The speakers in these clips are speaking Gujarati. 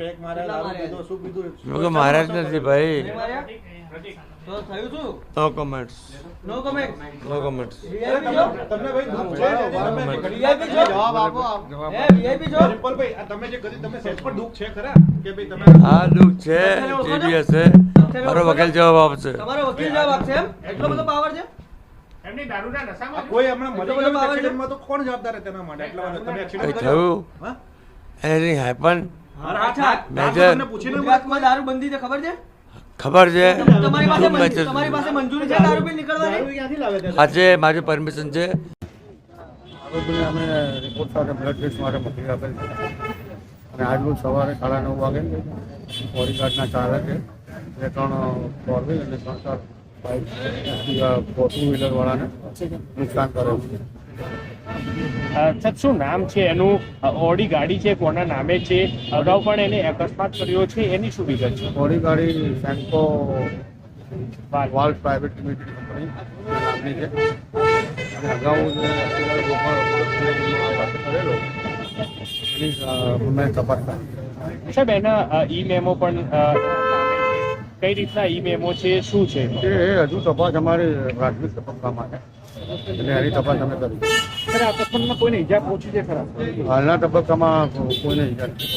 પેક માર્યા દારૂ પીધો શું પીધું? મેં કહ્યું મારા જ નથી ભાઈ. No comments no comment no comments તમને તમને ભાઈ દુઃખ છે તમે VIP જવાબ આપો. આપ. હે VIP છો? તમે જે કરી તમે સેટ પર દુઃખ છે ખરા? કે ભાઈ તમે આ દુઃખ છે. હશે મારો વકીલ જવાબ આપશે. તમારો વકીલ જવાબ આપશે એમ? એટલો બધો પાવર છે? એમની દારૂના નશામાં કોઈ હમણાં તો કોણ જવાબદાર તેના માટે? એટલા તમે એક્સિડન્ટ થયું. એની હેપન ખબર છે? ખબર છે. આજે મારી પરમિશન છે. અમે રિપોર્ટ સાથે બ્લડ ટેસ્ટ માટે મોકલી આપેલ છે. અને આજનું સવારે સાડા નવ વાગે બોડીગાર્ડના ચાલકે બે ત્રણ ફોર વ્હીલ અને ત્રણ ચાર બાઇક ટુ વ્હીલરવાળાને નુકસાન કરેલું છે. સાહેબ શું નામ છે? એનું ઓડી ગાડી છે કોના નામે છે? અગાઉ પણ એને અકસ્માત કર્યો છે. એની શું વિગત છે? બોડીગાડી Senco valve private limited company છે. અગાઉ કરેલો અ, તપાસ કરી. સાહેબ એના ઈ મેમો પણ કઈ રીતના ઈ મેમો છે શું છે? એ હજુ તપાસ અમારે પ્રાથમિક તબક્કામાં છે એટલે એની તપાસ અમે કરી. સર આ અકસ્માતમાં કોઈને ઈજા પહોંચી છે ખરા? હાલના તબક્કામાં કોઈને ઈજા નથી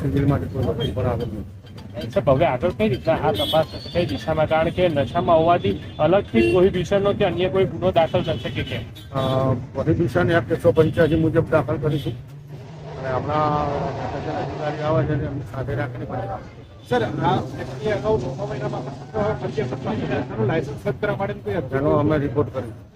સિવિલમાંથી કોઈ વસ્તુ પણ આવેલ નથી હવે આગળ કઈ રીતના આ તપાસ કઈ દિશામાં કારણ કે નશામાં હોવાથી અલગથી પ્રોહિબિશનનો કે અન્ય કોઈ ગુનો દાખલ થશે કે કેમ? પ્રોહિબિશન એક્ટ એકસો પંચ્યાસી મુજબ દાખલ કરીશું. મેનેજર અધિકારી આવે છે એમની સાથે રાખીને સર આ લાયસન્સ રદ કરવા માટે અમે રિપોર્ટ કરીશું